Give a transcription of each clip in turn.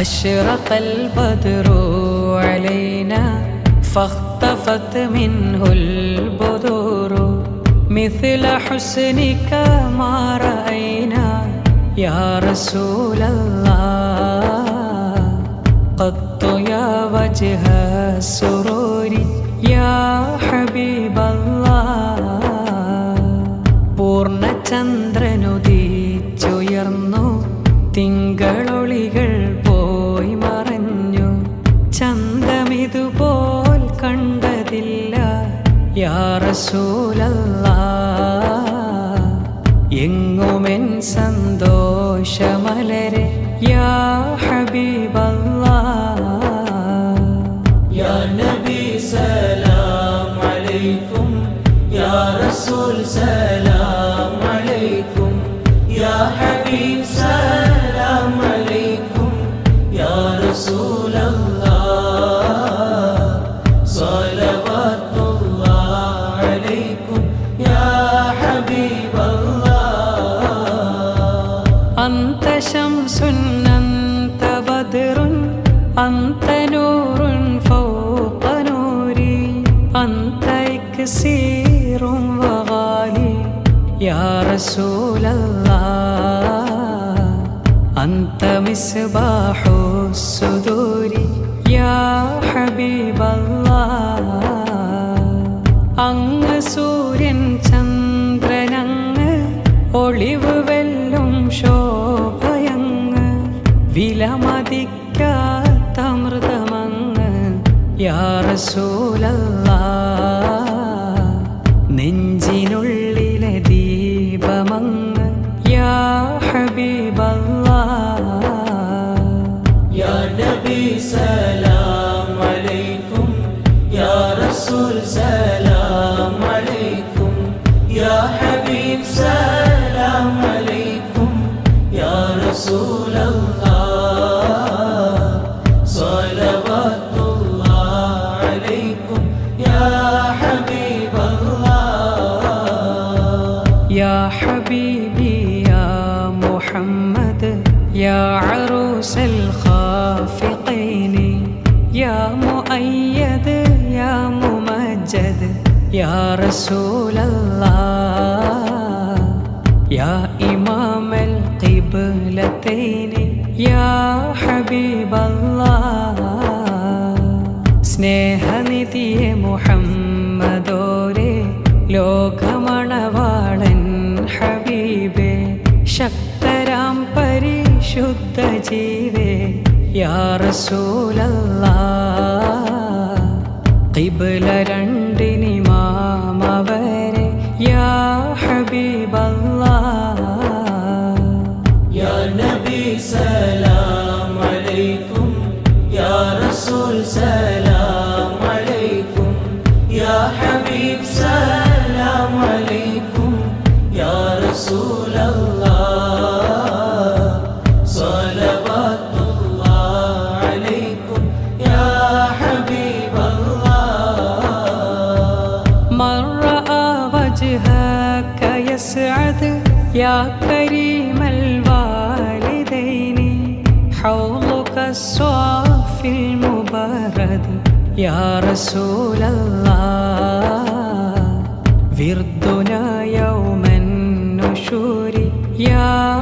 أشرق البدر علينا فاختفت منه البدور مثل حسنك ما رأينا يا رسول الله قط يا رسول سلام عليكم يا حبيب مصباح الصدور يا حبيب الله അങ്ങ് സൂര്യൻ ചന്ദ്രനങ്ങ് ഒളിവ് വെല്ലും ശോഭയങ്ങ് വിലമതിക്കാത്തമൃതമങ്ങ് യാ റസൂലല്ലാ يا حبيبي يا محمد يا عروس الخافقين يا مؤيد يا ممجد يا رسول الله. ഹുസൈനെ യാ ഹബീബല്ലാഹ്. സ്നേഹനിധിയെ മുഹമ്മദോരെ ലോകമണവാളൻ ഹബീബേ ശക്തരാം പരിശുദ്ധ ജീവേ യാ റസൂലല്ലാ ഇബല രണ്ടിനി മാമവരെ യാ ഹബീബല്ലാ സലാം അലൈക്കും യാ റസൂൽ സലാം അലൈക്കും യാ ഹബീബ് സലാം അലൈക്കും യാ റസൂൽ അല്ലാഹ് സ്വലവാത്തുല്ലാഹ് യാ ഹബീബ് അല്ലാഹ് വജ്ഹക യസ്അദ് യാ المبارد يا رسول الله وردنا يوم النشور يا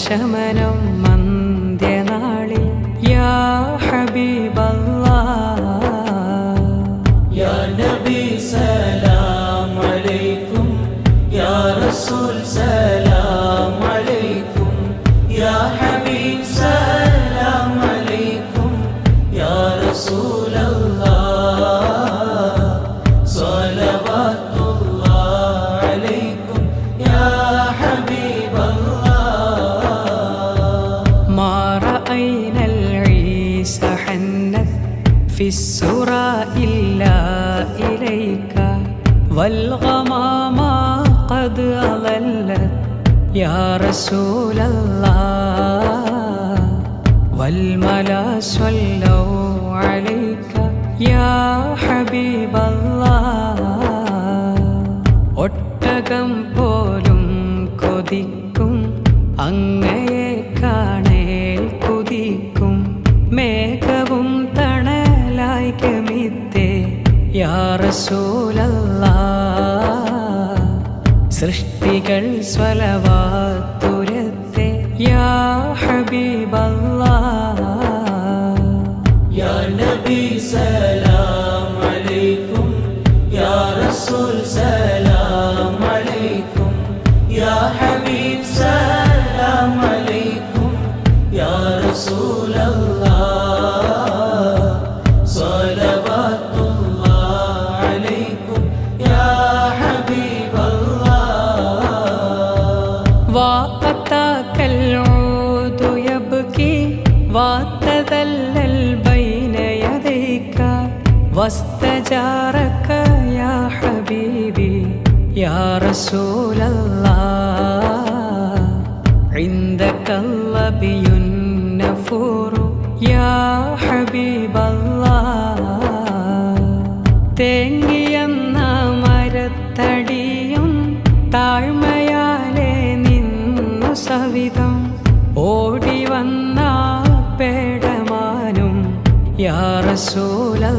ദാഹശമനം മന്ത്യനാളിൽ إليك والغمام قد أظلت يا رسول الله والملا صلوا عليك يا حبيب الله ഒട്ടകം സൃഷ്ടികൾ സ്വലവാത്തുരത്തെ യാ ഹബീബല്ലാ. യാ നബി സലാം അലൈക്കും യാ റസൂൽ واستجارك يا حبيبي يا رسول الله عندك اللبي النفور يا حبيب الله തേങ്ങിയെന്ന മരത്തടിയും താഴ്മയാലെ നിന്നു സവിധം ഓടി വന്ന പേടമാനും യാ റസൂലല്ലാ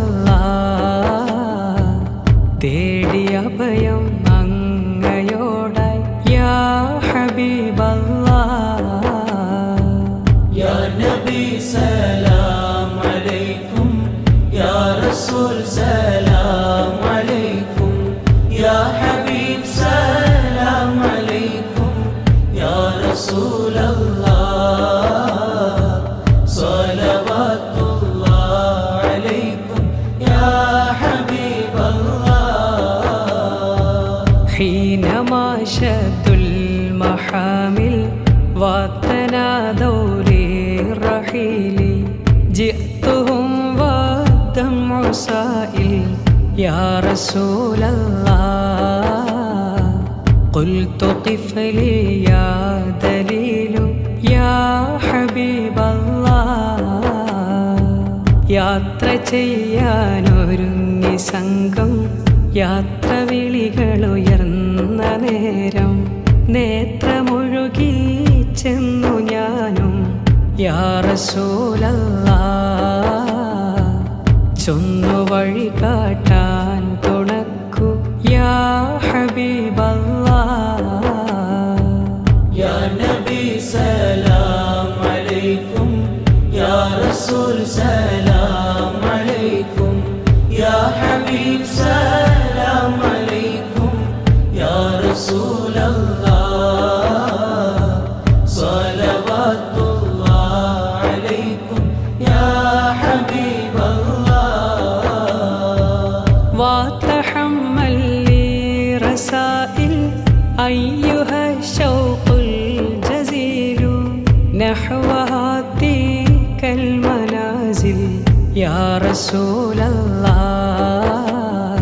يا رسول الله قلت قف لي يا دليل يا حبيب الله യാത്ര ചെയ്യാനൊരുങ്ങി സംഘം യാത്ര വിളികളുയർന്ന നേരം നേത്രമൊഴുകി ചെന്നു ഞാനും യാറസൂലല്ലാ ചൊന്നു വഴി കാട്ടാൻ തുണക്കു. യാ ഹബീബല്ലാ. യാ നബി സലാം അലൈക്കും. യാ റസൂൽ സലാം അലൈക്കും. യാ ഹബീബ് സലാം رسول الله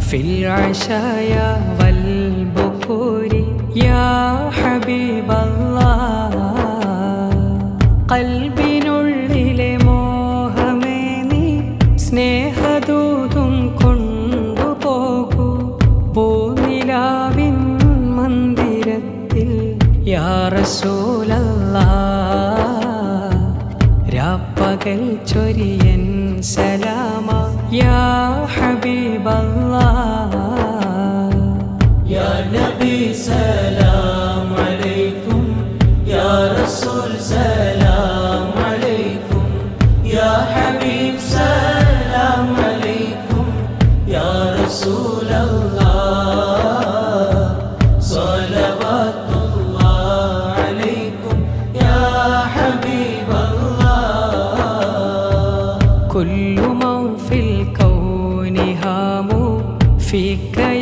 في العشايا والبكور يا حبيب الله കൽബിനുള്ളിലെ മോഹമേ നീ സ്നേഹദൂതും കൊണ്ടുപോകൂ പൂനിലാവിൻ മന്ദിരത്തിൽ യാ റസൂലല്ലാ പകൽ ചൊരിയൻ സലാമ യാ ഹബീബല്ലാ. യാ നബി സലാം അലൈക്കും യാ റസൂൽ സലാം.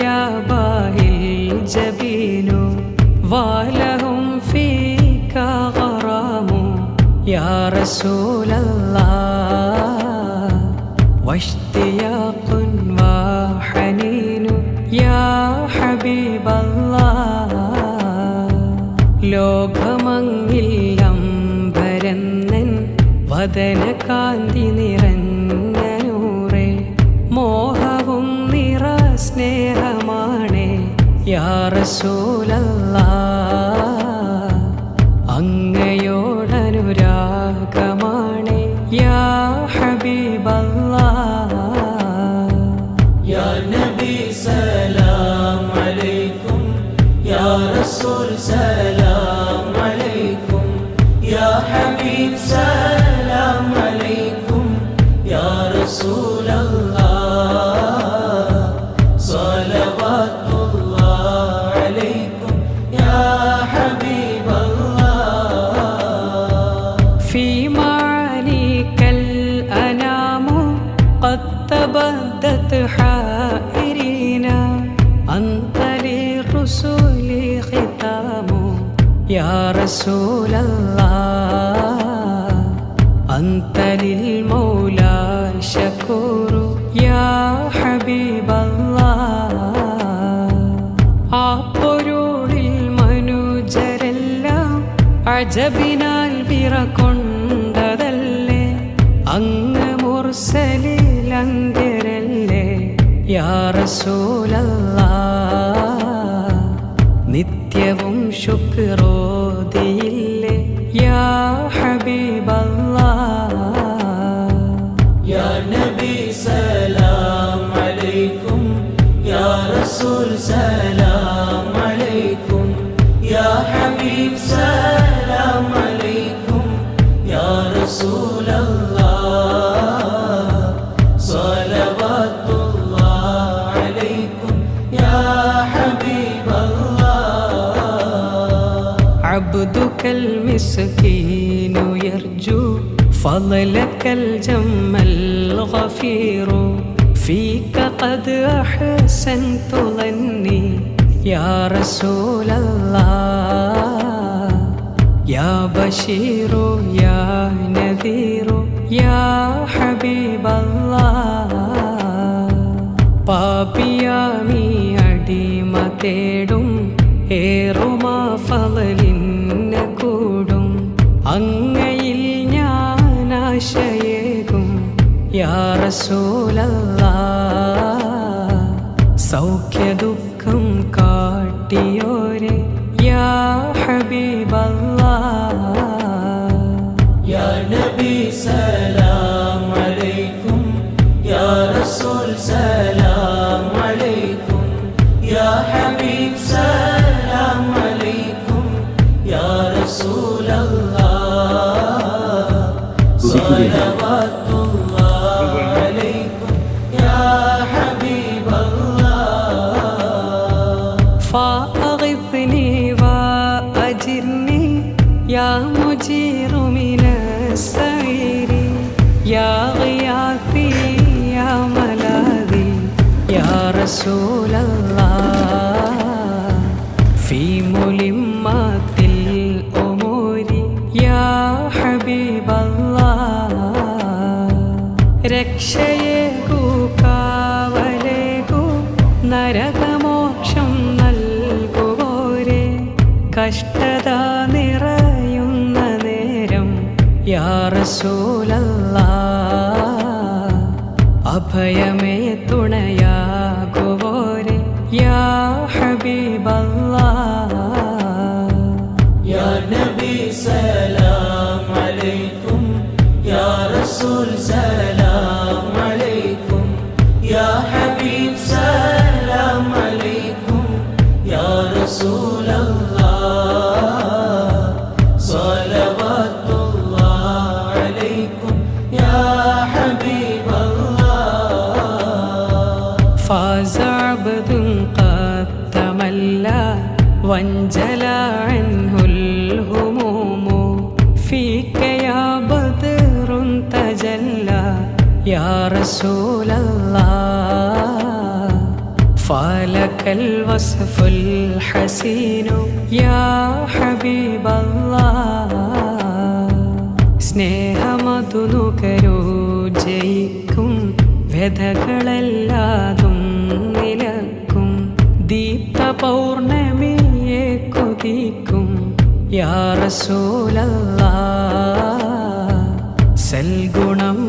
يا باهي الجبين ولهم فيك غرام يا رسول الله واشتياق وحنين يا حبيب الله ലോകമങ്ങില്ലംഭരന്നൻ വദന കാന്തി യാ റസൂലല്ലാ അങ്ങയോടനുരാഗമാണ്. യാ ഹബീബല്ലാ യാ المسكين يرجو فضلك الجم الغفير فيك قد أحسنت ظني يا رسول الله يا بشير يا نذير يا حبيب الله പാപിയാമി അടിമ തേടും ഏറുമാ യാറസൂലല്ലാ സൗഖ്യ ദുഃഖം കാട്ടിയോരെ യാ ഹബീബല്ലാ യാ സലാം അലൈക്കും യാ റസൂൽ സലാം അലൈക്കും യാ ഹബീബ് സലാം അലൈക്കും യാ റസൂലല്ലാ ആർദ്രത നിറയുന്ന നേരം യാറസൂലല്ല അഭയമേ തുണയാകുവോരെ യാ ഹബീബല്ല. യാ നബി സലാം അലൈക്കും യാ റസൂൽ സലാം. عبد قد تملى وانجلى عنه الهموم فيك يا بدر تجلى يا رسول الله فلك الوصف الحسين يا حبيب الله സ്നേഹമതു നുകരൂ ജയിക്കും വ്യഥകളെല്ലാതും നിലക്കും ദീപ്ത പൗർണമിയെ കൊതിക്കും യാ റസൂലല്ലാ. സൽഗുണം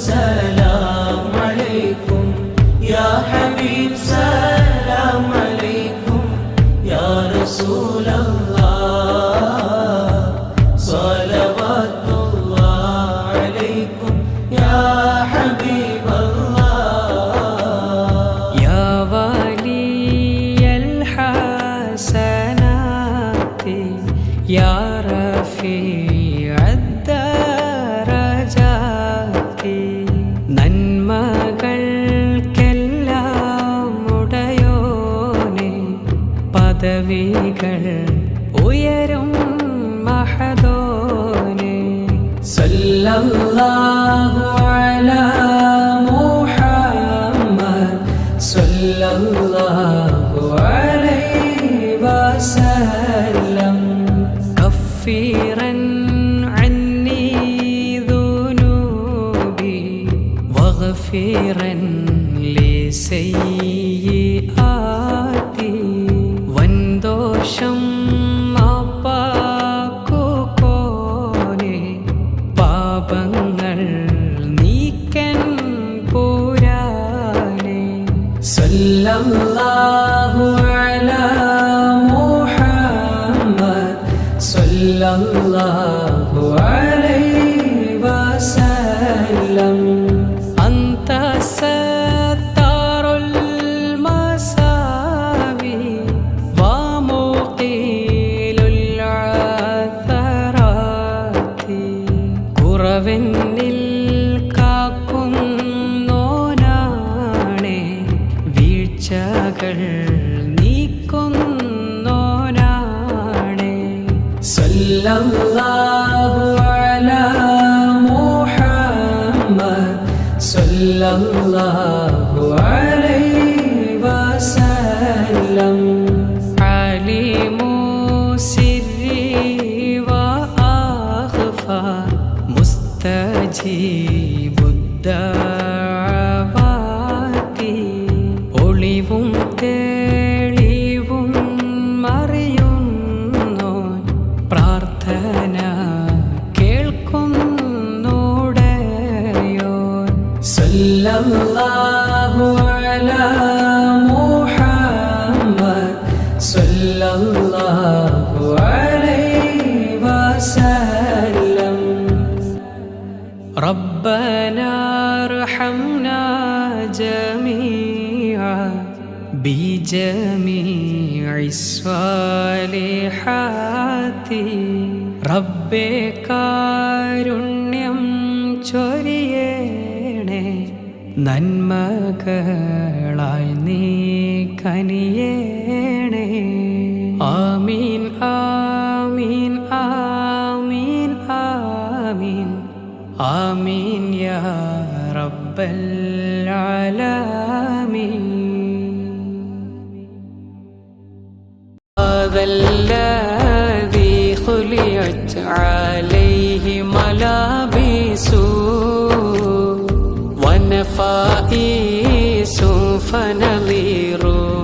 റസൂൽ മഹദോനെ സല്ലല്ലാഹു സല്ലല്ലാഹു സല്ലല്ലാഹു അലൈഹി വസല്ലം അലിമു സിരി വഅഖഫ മുസ്തജീബുദ്ദഅവാതി ربنا ارحمنا جميعا بجميع الصالحات റബ്ബേ കാരുണ്യം ചൊരിയേണേ നന്മകളാൽ നീ കനിയേണേ آمين يا رب العالمين. هذا الذي خلعت عليه ملابس ونفائس فنظيره.